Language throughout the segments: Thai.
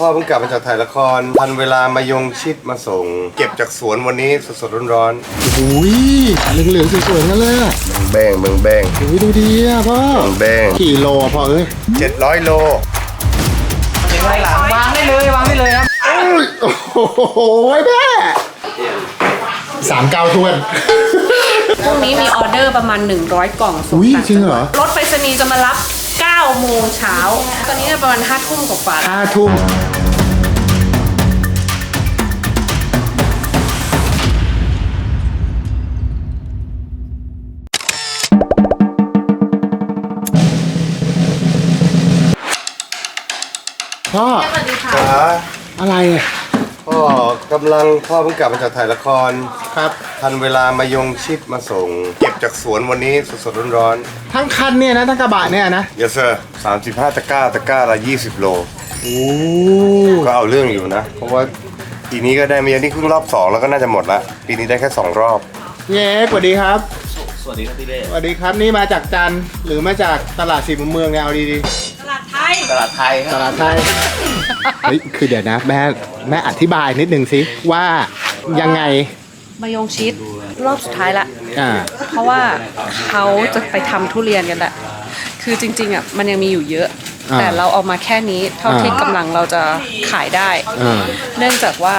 พ่อเพิ่งกลับมาจากถ่ายละคร ทันเวลามายงชิดมาส่ง เก็บจากสวนวันนี้สดๆร้อนอุ้ยเหลืองๆสวยๆนั่นเลยอะๆแบงเบิงแบงอุ้ยดูดีอะพ่อแบงกี่โลอะพ่อเอ้ยเจ็ดร้อยโลวางได้เลยวางได้เลยครับอุ้ยโอ้โหแม่สามเก้าทวน พรุ่งนี้มีออเดอร์ประมาณ 100 กล่องส่งอุ้ยต่างจริงเหรอรถไปรษณีย์จะมารับ 9โมงเช้า ตอนนี้ประมาณ5ทุ่มกว่าๆห้าทุ่มพ่อ สวัสดีค่ะจ๋าอะไรอะ พ่อกำลังพ่อเพิ่งกลับมาจากถ่ายละครครับ ทันเวลามายงชิดมาส่ง เก็บจากสวนวันนี้สดๆร้อนทั้งคันเนี่ยนะทั้งกระบะเนี่ยนะๆ yes sir สามสิบห้าตะกร้าตะกร้าละยี่สิบโล โอ้ก็เอาเรื่องอยู่นะ เพราะว่าปีนี้ก็ได้มาเยอะนี่เพิ่งรอบสองแล้วก็น่าจะหมดละปีนี้ได้แค่สองรอบ เย้สวัสดีครับสวัสดีครับพี่เล่สวัสดีครับนี่มาจากจันทร์หรือมาจากตลาดสี่มุมเมืองเนี่ยเอาดีตลาดไทย ตลาดไทยคๆตรับลาดไทยเฮ้ยคือเดี๋ยวนะ แม่แม่อธิบายนิดนึงสิว่ายังไง มายงชิดรอบสุดท้ายละ อ่า เพราะว่าเขาจะไปทำทุเรียนกันแหละ คือจริงๆอะมันยังมีอยู่เยอะ อ่าแต่เราเอามาแค่นี้เท่าอ่าที่กำลังเราจะขายได้ อ่า เนื่องจากว่า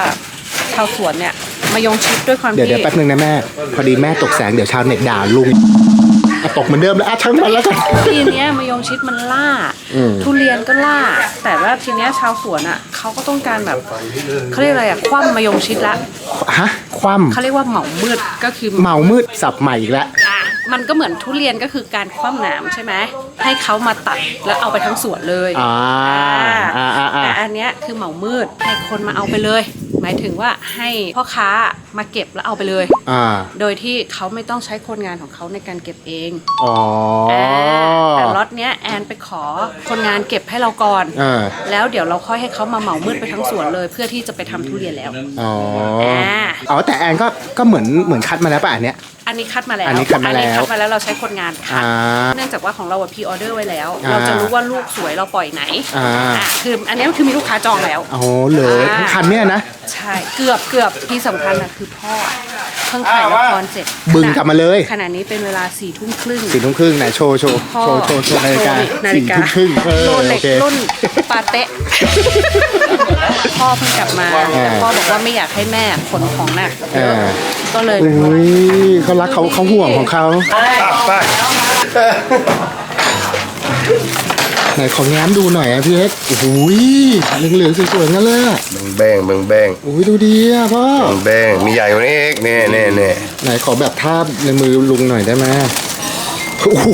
ชาวสวนเนี่ยมายงชิดด้วยความเดี๋ยวที่ เดี๋ยวแป๊บนึงนะแม่ พอดีแม่ตกแสงเดี๋ยวชาวเน็ตด่าลุงอะ ตกเหมือนเดิมแล้วอะช่างมันแล้วกันทีเนี้ยมายงชิดมันล่า อืม ทุเรียนก็ล่า แต่ว่าทีเนี้ยชาวสวนอะเขาก็ต้องการแบบเขาเรียกอะไรอะคว่ำมายงชิดละฮะ คว่เขาเรียกว่าเหมามืดก็คือำเมามืดสับใหม่อีกแล้วอะ มันก็เหมือนทุเรียนก็คือการคว่ำหนามใช่ไหมให้เขามาตัดแล้วเอาไปทั้งสวนเลยอ่าอ่าอ่าอ่าแต่อันเนี้ยคือเหมามืดให้คนมาเอาไปเลย หมายถึงว่าให้พ่อค้ามาเก็บแล้วเอาไปเลย อ่าโดยที่เขาไม่ต้องใช้คนงานของเขาในการเก็บเองอ๋ออาแต่ล็อตเนี้ยแอนไปขอคนงานเก็บให้เราก่อนอ่าแล้วเดี๋ยวเราค่อยให้เขามาเหมามืดไปทั้งสวนเลย เพื่อที่จะไปทำทุเรียนแล้วอ๋ออ่า อ๋อแต่แอนก็ก็เหมือนเหมือนคัดมาแล้วป่ะอันเนี้ย อันนี้คัดมาแล้ว อันนี้คัดมาแล้ว อันนี้คัดมาแล้วเราใช้คนงานคัด อ่า เนื่องจากว่าของเราอะพรีออเดอร์ไว้แล้ว อ่าเราจะรู้ว่าลูกสวยเราปล่อยไหนอ่า อะคืออันนี้คือมีลูกค้าจองแล้ว โอ้โหเหลยอ่าทั้งคันเนี่ยนะ ใช่เกือบเกือบที่สำคัญอะคือพ่อเพิ่งถ่ายละครเสร็จบึงกลับมาเลย ขณะนี้เป็นเวลาสี่ทุ่มครึ่ง สี่ทุ่มครึ่งไหนโชว์โชว์พ่อโชว์โชว์โชว์นาฬิกาโชว์นาฬิสี่กาทุ่มครึ่งเออโรโอเล็กเค รุ่นปาเต๊ะพ่อเพิ่งกลับมาอ่า แต่พ่อบอกว่าไม่อยากให้แม่ขนของหนักอ่าก็เลย เฮ้ยเขารักเขาเขาห่วงของเขาอะไป ไหนขอแง้มดูหน่อยอะพี่เอ็กซ์โอ้โหเหลืองๆสวยๆนั่นเลยอะเบิงแบงเบิงแบงโอ้ยดูดีอะพ่อเบิงแบงมีใหญ่กว่านี้อีกเน่เน่เน่ไหนขอแบบทาบในมือลุงหน่อยได้ไหมโอ้โห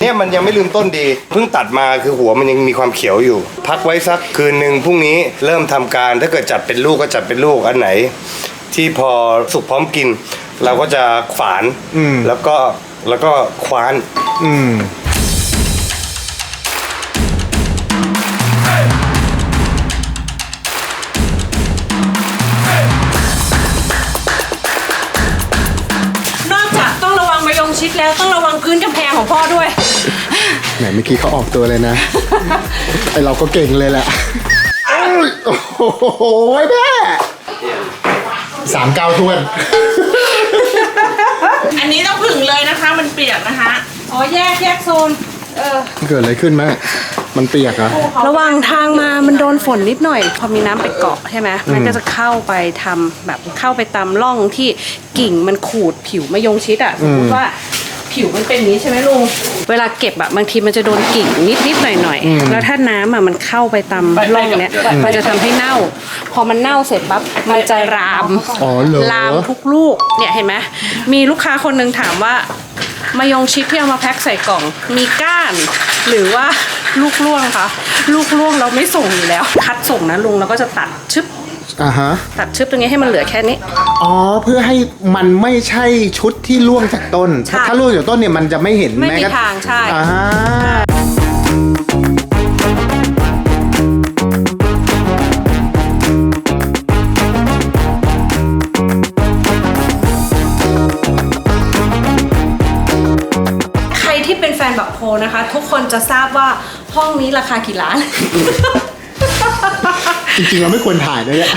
เนี่ยมันยังไม่ลืมต้นดี เพิ่งตัดมาคือหัวมันยังมีความเขียวอยู่ พักไว้สักคืนหนึ่งพรุ่งนี้เริ่มทำการถ้าเกิดจัดเป็นลูกก็จัดเป็นลูกอันไหน ที่พอสุกพร้อมกิน เราก็จะฝานแล้วก็แล้วก็คว้าน อื หนเมื่อกี้เขาออกตัวเลยนะ ไอเราก็เก่งเลยแหละโอ้ยโอ้โหแม่สามเก้าทวน อันนี้ต้องผึ่งเลยนะคะ มันเปียกนะคะอ๋อแยกแยกโซน เออเกิดอะไรขึ้นแม่มันเปียกเหรอะระหว่างทางมามันโดนฝนนิดหน่อย พอมีน้ำไปเกาะใช่ไหมมันก็จะเข้าไปทำแบบเข้าไปตามร่องที่กิ่งมันขูดผิวมะยงชิดอะสมมติว่า ผิวมันเป็นอย่างนี้ใช่ไหมลุง เวลาเก็บอะบางทีมันจะโดนกิ่งนิดนิดหน่อยหน่อยๆแล้วถ้าน้ำอะมันเข้าไปตามร่องเนี้ยมันจะทำให้เน่า พอมันเน่าเสร็จปั๊บมันจะรามอ๋อเหรอลามทุกลูกเนี่ยเห็นไหมมีลูกค้าคนหนึ่งถามว่ามายงชิดที่เอามาแพ็คใส่กล่อง มีก้าน หรือว่าลูกล่วงคะลูกล่วงเราไม่ส่งอยู่แล้ว คัดส่งนะลุงเราก็จะตัดชึบ อ่าฮะ ตัดชึบตรงนี้ให้มันเหลือแค่นี้ อ๋อ เพื่อให้มันไม่ใช่ชุดที่ล่วงจากต้นถ้าใช่ ถ้าล่วงจากต้นเนี่ยมันจะไม่เห็นไม่แม้มีกระทางใช่ อ่าฮะใครที่เป็นแฟนบักโพนะคะ ทุกคนจะทราบว่าห้องนี้ราคากี่ล้าน จริงๆเราไม่ควรถ่ายเลยเนี่ย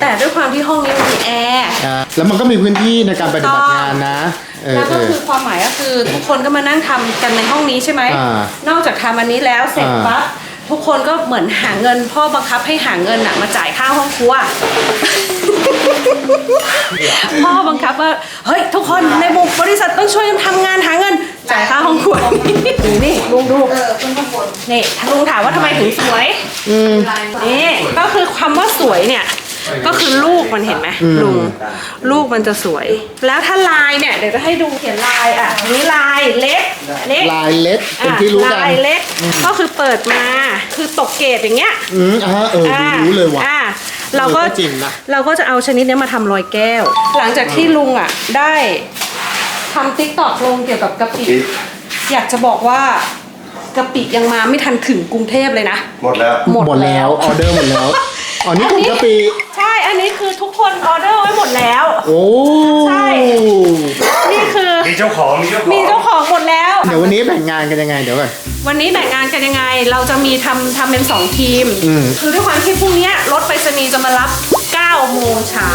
แต่ด้วยความที่ห้องนี้มันมีแอร์อ่าแล้วมันก็มีพื้นที่ในการปฏิบัติงานนะเออแล้วเอก็อ คือความหมายก็คือทุกคนก็มานั่งทำกันในห้องนี้ใช่ไหม อ่านอกจากทำอันนี้แล้วเสร็จอ่า ปั๊บทุกคนก็เหมือนหาเงินพ่อบังคับให้หาเงินอะมาจ่ายค่าห้องครัว พ่อบังคับว่าเฮ้ยทุกคนในบุกบริษัทต้องช่วยกันทำงานหาเงิน จ่ายค่าห้องครัวนี่นี่ลุงดูนี่ลุงถามว่าทำไมถึงสวย อืม นี่ก็คือคำว่าสวยเนี่ย ก็คือลูกมันเห็นไหมลุงลูกมันจะสวย แล้วถ้าลายเนี่ยเดี๋ยวจะให้ดูเขียนลายอะนี่ลายเล็กเล็กลายเล็กเป็นที่รู้กัน ลายเล็ก ก็คือเปิดมาคือตกเกรดอย่างเงี้ย อืมอ่าเออดูรู้เลยว่ะ อ่าเราก็เออก็จริงนะ เราก็จะเอาชนิดเนี้ยมาทำรอยแก้ว หลังจากที่ลุงอะได้ ทำติ๊กตอกลงเกี่ยวกับกะปิอยากจะบอกว่ากะปิยังมาไม่ทันถึงกรุงเทพเลยนะ หมดแล้ว หมดหมดแล้วออเดอร์หมดแล้วอ๋อนี่ถุงกะปิใช่ อันนี้คือทุกคนออเดอร์ไว้หมดแล้ว โอ้ใช่ นี่คือมีเจ้าของ มีเจ้าของมีเจ้าของหมดแล้ว เดี๋ยววันนี้แบ่งงานกันยังไงเดี๋ยวก่อน วันนี้แบ่งงานกันยังไง เราจะมีทำทำเป็น 2 ทีม อืม คือด้วยความที่พรุ่งเนี้ยรถไปรษณีย์จะมารับ9โมงเช้า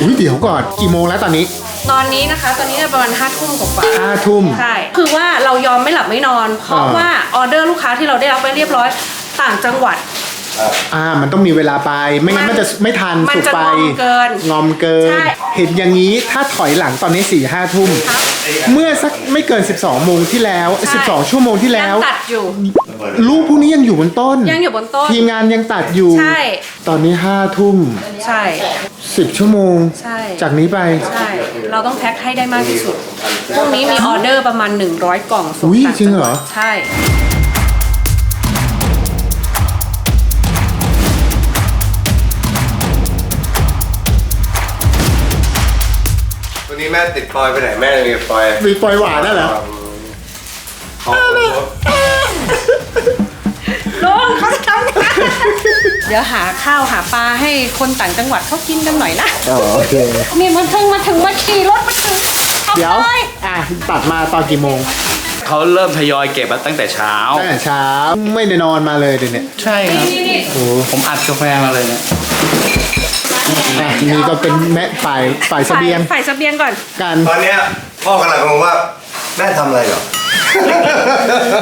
อุ้ยเดี๋ยวก่อนกี่โมงแล้วตอนนี้ ตอนนี้นะคะ ตอนนี้ประมาณ5ทุ่มกว่าห้าทุ่ม ๆใช่ คือว่าเรายอมไม่หลับไม่นอน เพราะอ่า ว่าออเดอร์ลูกค้าที่เราได้รับไปเรียบร้อย ต่างจังหวัด อ่า มันต้องมีเวลาไป ไม่งั้นมัมันนจะไม่ทันมันสุกจะไปงอมเกินงอมเกิน ใช่ เห็นอย่างนี้ถ้าถอยหลังตอนนี้สี่ห้าทุ่มครับเมื่อสักไม่เกิน 12โมงที่แล้วใช่12 ชั่วโมงที่แล้ว ยังตัดอยู่ลูกพวกนี้ยังอยู่บนต้น ยังอยู่บนต้น ทีมงานยังตัดอยู่ ใช่ ตอนนี้ห้าทุ่มใช่ สิบชั่วโมง ใช่ จากนี้ไป ใช่ เราต้องแพ็คให้ได้มากที่สุด พรุ่งนี้มีออเดอร์ประมาณ 100 กล่องส่งอุ๊ยต่างจริจังงเหหรวัอดใช่ นนี้แม่ติดปอยไปไหนแม่เลยปอยมีปล่อยหวานน่ะเหรอของลุงเขาจะทำงานเดี๋ยวหาข้าวหาปลาให้คนต่างจังหวัดเขากินกันหน่อยนะ อ๋อโอเค นี่มันถึงมาถึงมาขี่รถมาถึงทำเดี๋ยวเลยอะ ตัดมาตอนกี่โมงเขาเริ่มทยอยเก็บมาตั้งแต่เช้า ตั้งแต่เช้า ไม่ได้นอนมาเลยเดี๋ยวนี้ใช่ครับ นี่นี่โอ้ผมอัดกาแฟมาเลยเนี่ย อะนี่ก็เป็นแม่ฝ่ายฝ่ายเสบียงฝ่ายเสบียงก่อน กันตอนเนี้ยพ่อกำลังงงว่าแม่ทำอะไรเหรอ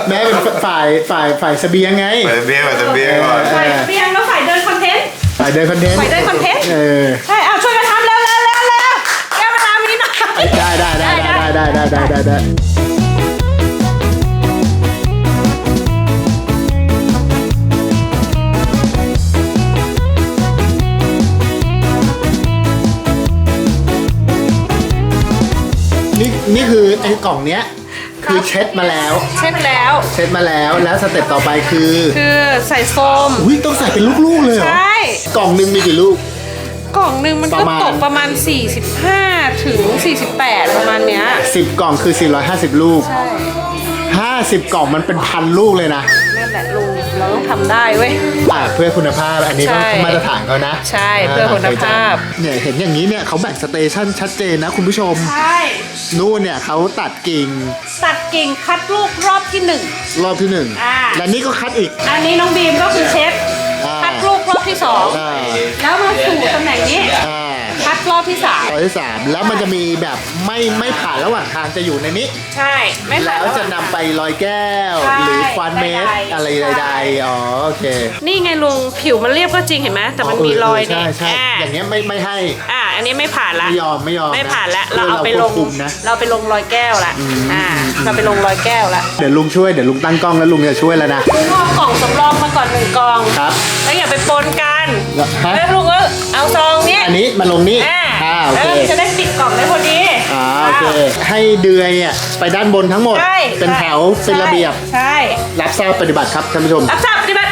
แม่เป็นฝ่ายฝ่ายฝ่ายเสบียงไง เปิดเบียร์ก่อนเปิดเบียร์ก่อนฝ่ายเสบียงแล้วฝ่ายเดินคอนเทนต์ ฝ่ายเดินคอนเทนต์ฝ่ายเดินคอนเทนต์ เออ ใช่เอาช่วยกันทำเร็วเร็วเร็วเร็วแก้เวลามีหน่อยได้ได้ได้ได้ได้ได้ได้ได้ได้ นี่นี่คือไอ้กล่องเนี้ยคือเช็ดมาแล้ว เช็ดแล้ว เช็ดมาแล้วแล้วสเต็ปต่อไปคือคือใส่โฟมอุ้ยต้องใส่เป็นลูกๆเลยเหรอใช่กล่องหนึงมีกี่ลูก กล่องหนึ่งมันปก็ระมาณ ตกประมาณ 45 ถึง 48 ประมาณเนี้ย10 กล่องคือ 450 ลูก ใช่50 กล่องมันเป็นพันลูกเลยนะนั่นแหละลุงเราต้องทำได้เว้ย อ่าเพื่อคุณภาพอันนี้ก็ใช่มาตรฐานเขานะใช่เพื่อคุณภาพ เนี่ยเห็นอย่างนี้เนี่ยเขาแบ่งสเตชันชัดเจนนะคุณผู้ชม ใช่ นู่นเนี่ยเขาตัดกิ่งตัดกิ่งคัดลูกรอบที่หนึ่ง รอบที่หนึ่งอ่า และนี่ก็คัดอีก อันนี้น้องบีมก็คือเช็ดอ่า คัดลูกรอบที่สองอ่าแล้วมาสู่ตำแหน่งนี้ อ่าคัดรอบที่สามตอนที่สามแล้วมันจะมีแบบไม่ไม่ผ่านระหว่างทางจะอยู่ในนี้ ใช่ ไม่ผ่าแล้น วจะนำไปลอยแก้ว ใช่หรือควานเมตรใดๆอะไรใช่ใดๆอ๋อโอเคนี่ไงลุงผิวมันเรียบก็จริงเห็นไหมแต่มันมีรอยเใช่เนี่ยใช่อ่า อย่างเงี้ยไม่ไม่ให้ อ่า อันนี้ไม่ผ่านละไม่ยอมไม่ยอมไม่ผ่านละนะเราเอาไปลง ควบคุมนะ เราไปลงรอยแก้วละอ่าเราไปลงรอยแก้วละเดี๋ยวลุงช่วยเดี๋ยวลุงตั้งกล้องแล้วลุงจะช่วยแล้วนะลุงเอากล่องสำรองมาก่อนหนึ่งกล่องครับ แล้วอย่าไปปนกันแล้วฮะ แล้วลุงก็เอาซองเนี้ยอันนี้มาลงนี่อ่าอ่าโอแล้วเคมันจะได้ปิดกล่องได้พอดี อ่าโอเคให้เดือยอะไปด้านบนทั้งหมด ใช่เป็นแถวเป็นระเบียบ ใช่รับทราบปฏิบัติครับท่านผู้ชม รับทราบปฏิบัติ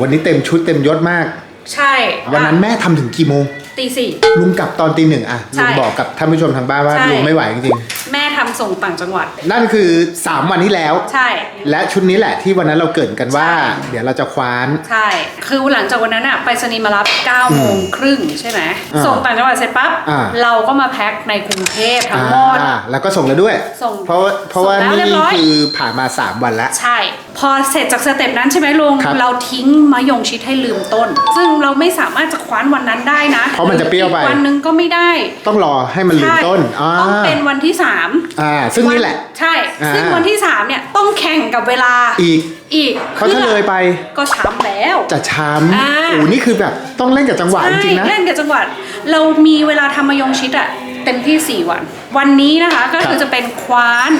วันนี้เต็มชุดเต็มยศมาก ใช่วันนั้นแม่ทำถึงกี่โมงตตีสี่ ลุงกลับตอนตีหนึ่งอะใช่ลุงบอกกับท่านผู้ชมทางบ้านว่าใช่ ลุงไม่ไหวจริงแม่ทำส่งต่างจังหวัด ๆนั่นคือ 3 วันที่แล้ว ใช่ และชุดนี้แหละที่วันนั้นเราเกริดกันว่า เดี๋ยวเราจะคว้าน ใช่ คือหลังจากวันนั้นอะไปรษณีย์มารับ9โมงครึ่งใช่ไหม อ่าส่งต่างจังหวัดเสร็จปั๊บ อ่า เราก็มาแพ็คในกรุงเทพทั้งหมด อ่าแล้วก็ส่งแล้วด้วย ส่งเพราะว่าเพราะว่าส่งแล้วเรียบร้นี่อย คือผ่านมา 3 วันแล้ว ใช่พอเสร็จจากสเต็ปนั้นใช่ไหมลุงครับ เราทิ้งมะยงชิดให้ลืมต้น ซึ่งเราไม่สามารถจะคว้านวันนั้นได้นะเพราะมันจะเปรี้ยวไป อีกวันนึงก็ไม่ได้ต้องรอให้มันลืมใช่ต้นอ่าต้องเป็นวันที่สามอ่า ซึ่งนี่แหละใช่อ่าซึ่งวันที่สามเนี่ยต้องแข่งกับเวลาอีกอีกเพราะถ้าเลยไปก็ช้ำแล้ว จะช้อ่าำโอ้นี่คือแบบต้องเล่นกับจังหวะจริงๆนะ ใช่เล่นกับจังหวัด เรามีเวลาทำมะยงชิดอะเต็มที่ 4 วัน วันนี้นะคะก็คือครับจะเป็นคว้าน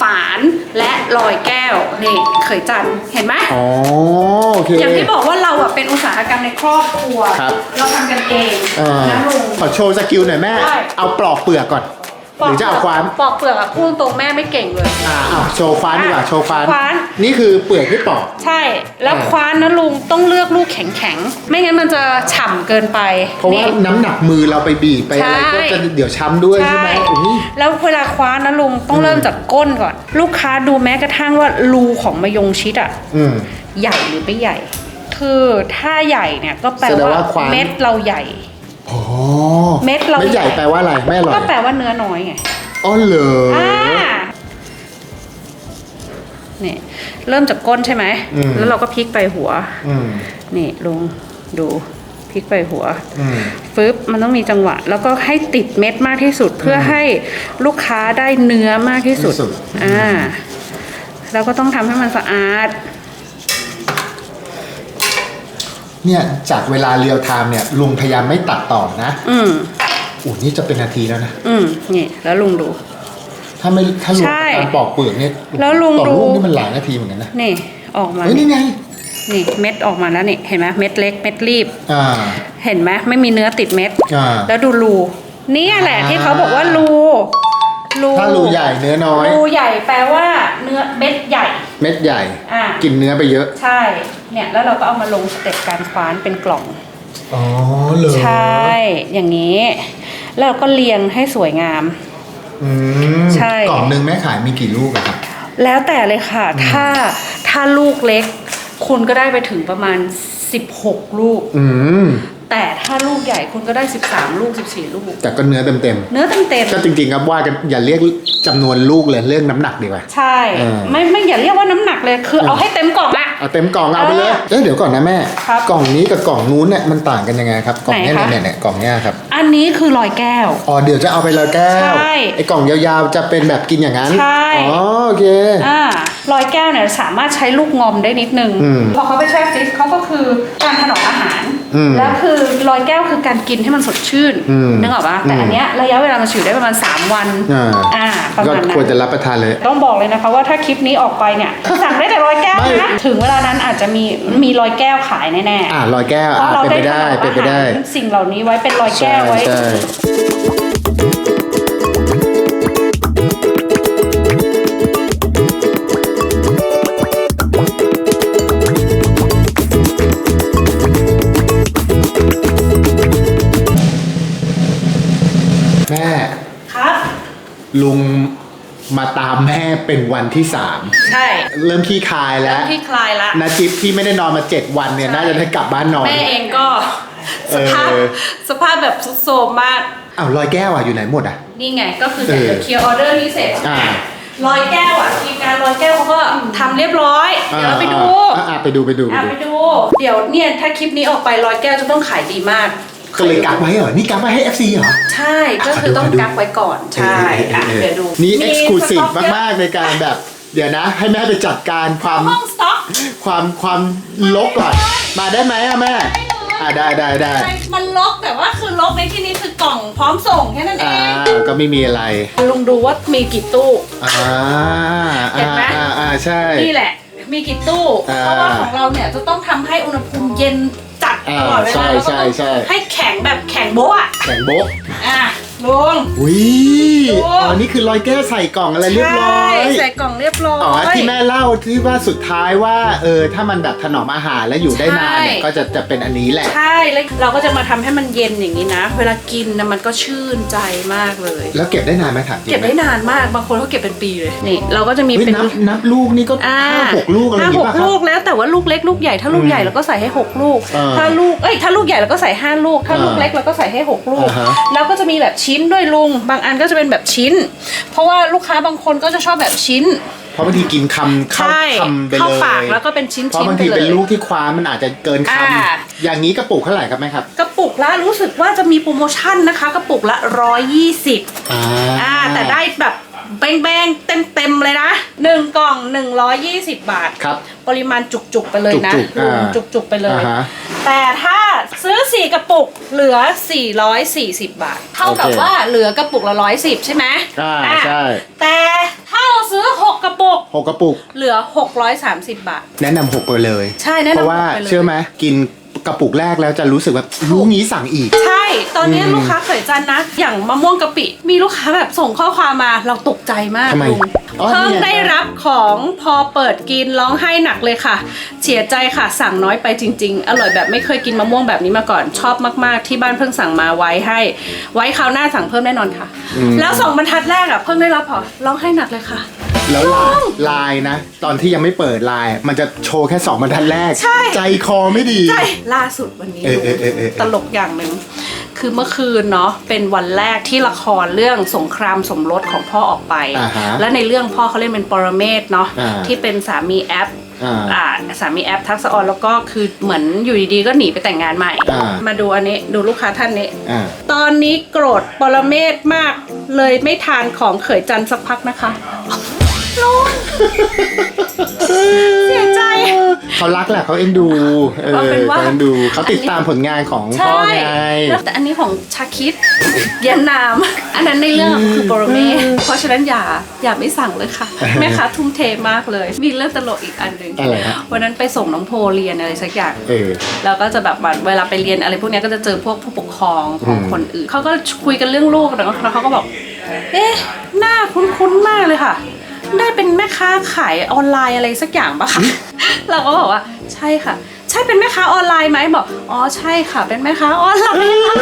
ฝานและลอยแก้วนี่เขยจันทร์เห็นไหม อ๋อโอเค อย่างที่บอกว่าเราอะเป็นอุตสาหกรรมในครอบครัว ครับ เราทำกันเองอ่านะลุง ขอโชว์สกิลหน่อยแม่ ได้ เอาปลอกเปลือกก่อน หรือจะเอาคว้าน ปอกเปลือกอะพูดตรงๆแม่ไม่เก่งเลย อ่าเอาโชว์คว้านดีกว่าอะโชว์คว้าน คว้าน นี่คือเปลือกที่ปอก ใช่ แล้วอ่าคว้านนะลุงต้องเลือกลูกแข็งๆ ไม่งั้นมันจะฉ่ำเกินไป เพราะว่านี่น้ำหนักมือเราไปบีบไปอะไรใช่ ก็จะเดี๋ยวช้ำด้วยใช่ไหมอุ๊ยแล้วเวลาคว้านนะลุงต้องเริ่มจากก้นก่อน ลูกค้าดูแม้กระทั่งว่ารูของมะยงชิดอะอืม ใหญ่หรือไม่ใหญ่ คือถ้าใหญ่เนี่ยก็แปลแสดงว่าว่าคว้าน เม็ดเราใหญ่ อ๋อเม็ดเราไม่ใหญ่แปลว่าอะไรไม่อร่อยก็แปลว่าเนื้อน้อยไงอ๋อเหรอออ่านี่เริ่มจากก้นใช่ไหมอืมแล้วเราก็พลิกไปหัวอืมนี่ลุงดูพลิกไปหัวอืมฟึบมันต้องมีจังหวะ แล้วก็ให้ติดเม็ดมากที่สุดเพื่อให้ลูกค้าได้เนื้อมากที่สุดที่สุดอ่าแล้วก็ต้องทำให้มันสะอาด เนี่ยจากเวลาเรียลไทม์เนี่ยลุงพยายามไม่ตัดต่อนะอืมอู้นี่จะเป็นนาทีแล้วนะ อืมนี่ แล้วลุงดู ถ้าไม่ถ้าลุงใช่การปอกเปลือกเนี่ยแล้วลุงต่อดูลูกนี่มันหลายนาทีเหมือนกันนะนี่ออกมาเฮ้ยนี่นี่ไงนี่เม็ดออกมาแล้วนี่เห็นไหมเม็ดเล็กเม็ดรีบ อ่า เห็นไหมไม่มีเนื้อติดเม็ด อ่า แล้วดูรูเนี่ยแหละอ่าที่เขาบอกว่ารูรูถ้ารูใหญ่เนื้อน้อย รูใหญ่แปลว่าเนื้อเม็ดใหญ่ เม็ดใหญ่ อ่ากินเนื้อไปเยอะ ใช่เนี่ยแล้วเราก็เอามาลงสเต็ปการคว้านเป็นกล่อง อ๋อเหรอใช่ อย่างนี้ แล้วเราก็เรียงให้สวยงาม อืมใช่ กล่องหนึ่งแม่ขายมีกี่ลูกอะครับ แล้วแต่เลยค่ะ ถ้าถ้าลูกเล็ก คุณก็ได้ไปถึงประมาณ 16 ลูก อืม แต่ถ้าลูกใหญ่คุณก็ได้ 13 ลูก 14 ลูก แต่ก็เนื้อเต็มเนื้อเต็มๆ ก็จริงๆครับว่ากันอย่าเรียกจำนวนลูกเลยเรื่องน้ำหนักดีกว่าๆใช่เออไม่ไม่อย่าเรียกว่าน้ำหนักเลยคือเอาให้เต็มกล่องอะเอาเต็มกล่องเอาไปเลยเออเอ๊ะเดี๋ยวก่อนนะแม่ครับกล่องนี้กับกล่องนู้นเนี่ยมันต่างกันยังไงครับ กล่องเนี้ยไหนคะเนี่ยเนี่ยกล่องเนี้ยครับ อันนี้คือลอยแก้ว อ๋อเดี๋ยวจะเอาไปลอยแก้ว ใช่ ไอ้กล่องยาวๆจะเป็นแบบกินอย่างนั้น ใช่ อ๋อโอเค อ่าลอยแก้วเนี่ยสามารถใช้ลูกงอมได้นิดนึงอืมพอเขาไปแช่ฟรีซเขาก็คือการถนอมอาหาร อืม แล้วคือลอยแก้วคือการกินให้มันสดชื่นอืมนึกออกปะแต่อืมอันเนี้ยระยะเวลามันอยู่ได้ประมาณ 3 วันอ่า อ่าประก็มาณนั้ควรจะนรับประทานเลย ต้องบอกเลยนะคะว่าถ้าคลิปนี้ออกไปเนี่ยสั่งได้แต่ลอยแก้วไม่ นะถึงเวลานั้นอาจจะมีมีลอยแก้วขายแน่ๆอ่าลอยแก้วเพอ่าราะเราเป็นได้ไปได้ถนอมเป็นไปได้อาหารสิ่งเหล่านี้ไว้เป็นลอยแก้ใช่วไว้ ใช่แม่ แม่เป็นวันที่สามใช่เริ่มขี้คายแล้วที่คลายละ นาจิปที่ไม่ได้นอนมาเจ็ดวันเนี่ยใช่น่าจะได้กลับบ้านนอน แม่เองก็สภาพเออ สภาพแบบทรุดโทรมมาก อ้าวลอยแก้วอะอยู่ไหนหมดอะ นี่ไงก็คือเออเดี๋ยวเคลียร์ออเดอร์นี้เสร็จอ่า ลอยแก้วอะทีมงานลอยแก้วเขาก็ทำเรียบร้อย เดี๋ยวเราไปดูอ่าอ่าไปดูไปดูไปอะดู ไปดู เดี๋ยวเนี่ยถ้าคลิปนี้ออกไปลอยแก้วจะต้องขายดีมาก ก็เลยกักไว้เหรอ นี่กักไว้ให้ FC เหรอ ใช่ ก็คือต้องกักไว้ก่อน ใช่ อะออเดี๋ยวดูนี่มี exclusive สต็อกเยอะมาก ๆ ในการแบบ เดี๋ยวนะ ให้แม่ไปจัดการความห้องสต็อก ความความลกก่อน มาได้ไหมอะแม่ อ่าได้ได้ได้มันลกแต่ว่าคือลกในที่นี้คือกล่องพร้อมส่งแค่นั้นเออ่าง ก็ไม่มีอะไร ลุงดูว่ามีกี่ตู้ อ่าเห็นไหม อ่าอ่าใช่ นี่แหละ มีกี่ตู้ อ่า เพราะว่าของเราเนี่ยจะต้องทำให้อุณหภูมิเย็น จัดตลอดเวอ่าใช่ลาแล้วก็ใช่ต้องใช่ให้แข็งแบบแข็งโบ๊ะอะแข่งโบ๊ะ อะ ลุง อุ้ยดูอ๋อนี่คือรอยแก้วใส่กล่องอะไรเรียบร้อยใช่ใส่กล่องเรียบร้อย อ๋อที่แม่เล่าที่ว่าสุดท้ายว่าเออถ้ามันแบบถนอมอาหารแล้วอยู่ได้นานเนี่ยใช่ ก็จะจะเป็นอันนี้แหละ ใช่แล้วเราก็จะมาทำให้มันเย็นอย่างนี้นะ เวลากินนะมันก็ชื่นใจมากเลย แล้วเก็บได้นานไหมถามจริงเก็บไหมได้นานมากบางคนเขาเก็บเป็นปีเลยนี่เราก็จะมีเฮ้ยเป็นนับนับลูกนี่ก็อ่าห้าหกลูกอะไรอห้าย่างหงี้กป่ะครัลูบกแล้วแต่ว่าลูกเล็กลูกใหญ่ถ้าลูกใหญ่เราก็ใส่ให้หกลูก เออถ้าลูกเอ้ยถ้าลูกใหญ่เราก็ใส่ห้าลูก ถ้าลูกเออเล็กเราก็ใส่ให้หกลูก อ่าฮะ แล้วก็จะมีแบบชิ้นด้วยลุง บางอันก็จะเป็นแบบชิ้น เพราะว่าลูกค้าบางคนก็จะชอบแบบชิ้น เพราะบางทีกินคำเข้าใช่คำไปเข้าเลยปากแล้วก็เป็นชิ้นๆเพราะบางทีไปเลยเป็นลูกที่คว้ามันอาจจะเกินคอ่าำอย่างนี้กระปุกเท่าไหร่ครับแม่ครับกระปุกละรู้สึกว่าจะมีโปรโมชั่นนะคะ กระปุกละ 120อ่า อ่าแต่ได้แบบ แบงๆเต็มๆเลยนะ1กล่อง120บาท ครับ ปริมาณจุกๆไปเลยนะจุกๆอ่าจุกๆไปเลย อ่าฮะ แต่ถ้าซื้อ 4 กระปุกเหลือ 440 บาท เท่ากับโอเคว่าเหลือกระปุกละ 110 ใช่ไหมอ่าอะใช่ แต่ถ้าเราซื้อ 6 กระปุกหกกระปุก เหลือ 630 บาท แนะนำหกไปเลย ใช่แนะนำเพราะว่าหกไปเลย เชื่อไหมกิน กระปุกแรกแล้วจะรู้สึกแบบลูกนี้สั่งอีก ใช่ ตอนนี้อืมลูกค้าเขยจันทร์นะ อย่างมะม่วงกะปิ มีลูกค้าแบบส่งข้อความมา เราตกใจมากทำไมลุงอ๋อเพิ่งนี่ไงได้รับของพอเปิดกินร้องไห้หนักเลยค่ะ เสียใจค่ะสั่งน้อยไปจริง ๆ อร่อยแบบไม่เคยกินมะม่วงแบบนี้มาก่อน ชอบมากๆ ที่บ้านเพิ่งสั่งมาไว้ให้ ไว้คราวหน้าสั่งเพิ่มแน่นอนค่ะ แล้วสองบรรทัดแรกอะเพิ่งได้รับพอร้องไห้หนักเลยค่ะ แล้วลายลายนะ ตอนที่ยังไม่เปิดลาย มันจะโชว์แค่สองบรรทัดแรก ใช่ ใจคอไม่ดี ใช่ล่าสุดวันนี้เออเออเออเออ ตลกอย่างหนึ่งคือเมื่อคืนเนาะเป็นวันแรกที่ละครเรื่องสงครามสมรสของพ่อออกไป อ่าฮะและในเรื่องพ่อเขาเล่นเป็นปรเมศเนาะอ่า ที่เป็นสามีแอป อ่า อ่าสามีแอปทักษะออนแล้วก็คือเหมือนอยู่ดีๆ ก็หนีไปแต่งงานใหม่ อ่า มาดูอันนี้ดูลูกค้าท่านนี้ อ่า ตอนนี้โกรธปรเมศมากเลยไม่ทานของเขยจันทร์สักพักนะคะ ลุง เสียใจเขารักแหละเขาเอ็นดู เออเอาเป็นว่า เขาเอ็นดูเขาติดตามผลงานของพ่อใช่ไง แล้วแต่อันนี้ของชาคิดยันนาม อันนั้นในเรื่องคือโปรเมศเพราะฉะนั้นอย่าอย่าไม่สั่งเลยค่ะ แม่ค้าทุ่มเทมากเลย มีเรื่องตลกอีกอันหนึ่งอะไรฮะ วันนั้นไปส่งน้องโพเรียนอะไรสักอย่าง เออ แล้วก็จะแบบว่าเวลาไปเรียนอะไรพวกเนี้ยก็จะเจอพวกผู้ปกครองของอืม คนอื่นเขาก็คุยกันเรื่องลูกแล้วแล้วเขาก็บอก เอ๊ะหน้าคุ้นๆมากเลยค่ะ ได้เป็นแม่ค้าขายออนไลน์อะไรสักอย่างปะคะ เราก็บอกว่าใช่ค่ะ ใช่เป็นแม่ค้าออนไลน์ไหมบอก อ๋อใช่ค่ะ เป็นแม่ค้าออนไลน์ค่ะ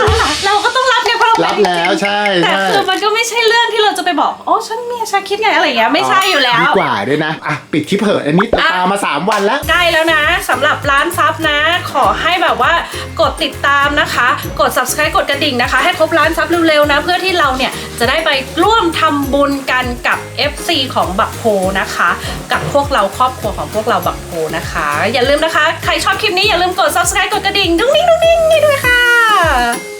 เราก็ต้องรับไงเพ ราะเรารับเป็นแล้วใช่แต่ใช่คือมันก็ไม่ใช่เรื่องที่เราจะไปบอกอ๋อฉันเมียชาคิดไงอะไรอย่างเงี้ยไม่ใช่อยู่แล้ว ดีกว่าด้วยนะอะปิดคลิปเหอะอันนี้อะตามมา 3 วันแล้ว ใกล้แล้วนะสำหรับร้านซับนะ ขอให้แบบว่ากดติดตามนะคะ กด subscribe กดกระดิ่งนะคะ ให้ครบร้านซับเร็วๆนะ เพื่อที่เราเนี่ยจะได้ไปร่วมทำบุญกันกับ FC ของบักโพนะคะ กับพวกเราครอบครัวของพวกเราบักโพนะคะ อย่าลืมนะคะ ใครชอบคลิปนี้อย่าลืมกด subscribe กดกระดิ่งดุ้งดิ้งดุ้งดิ้งให้ด้วยค่ะ